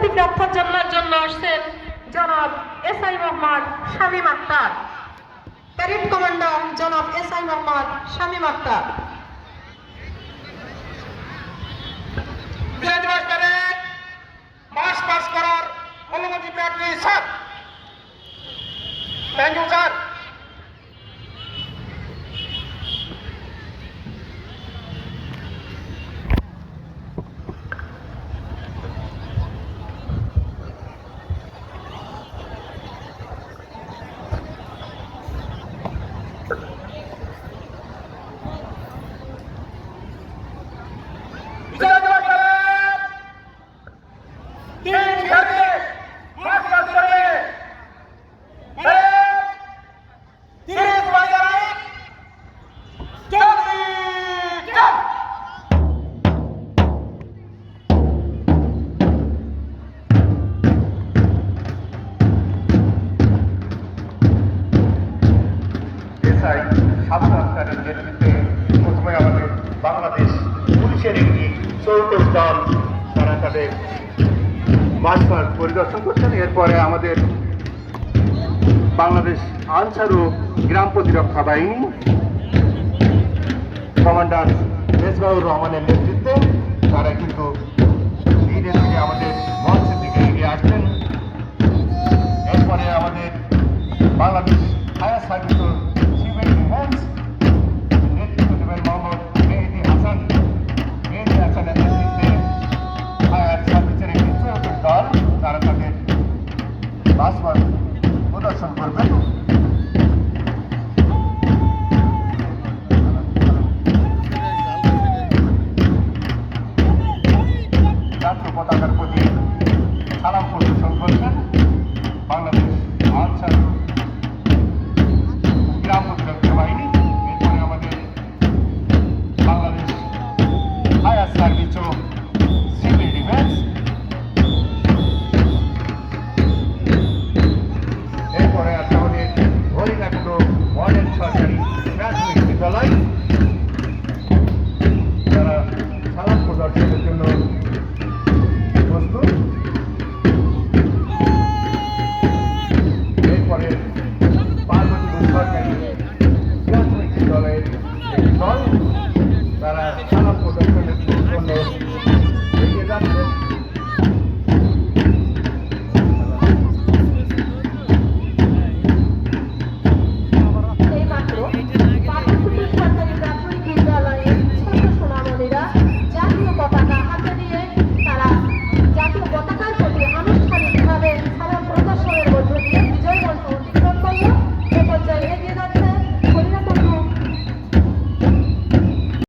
প্রতীক রক্ষার জন্য আসছেন জনাব S I Mohammad Shamim Akhtar. Parade commander জনাব এস আই মোহাম্মদ শামীম আক্তার। বিজয় দিবস মাস পাস করার অনুমতি প্রার্থী sir. Thank you sir SI Sadhu আক্তারের নেতৃত্বে প্রথমে আমাদের বাংলাদেশ পুলিশের একটি চৌকস দল তারা তাদের মাঠঘাট পরিদর্শন করছেন। এরপরে আমাদের বাংলাদেশ আনসার ও গ্রাম প্রতিরক্ষা বাহিনী কমান্ডার মেজবাউর রহমানের নেতৃত্বে তারা কিন্তু ধীরে ধীরে আমাদের মঞ্চের দিকে এগিয়ে আসছেন। এরপরে আমাদের বাংলাদেশ ফায়ার সার্ভিস বাসমান প্রদর্শন করবেন জাতীয় পতাকার প্রতি সালাম প্রদর্শন করছেন বাংলাদেশ আনসার গ্রাম প্রতিরক্ষা বাহিনী। এরপরে আমাদের বাংলাদেশ ফায়ার সার্ভিস প্রাথমিক তারা সালাম প্রদর্শনের জন্য প্রস্তুত। এরপরে পার্বতীপুর সরকারি প্রাথমিক বিদ্যালয়ের একটি দল, তারা সালাম প্রদর্শনের জন্য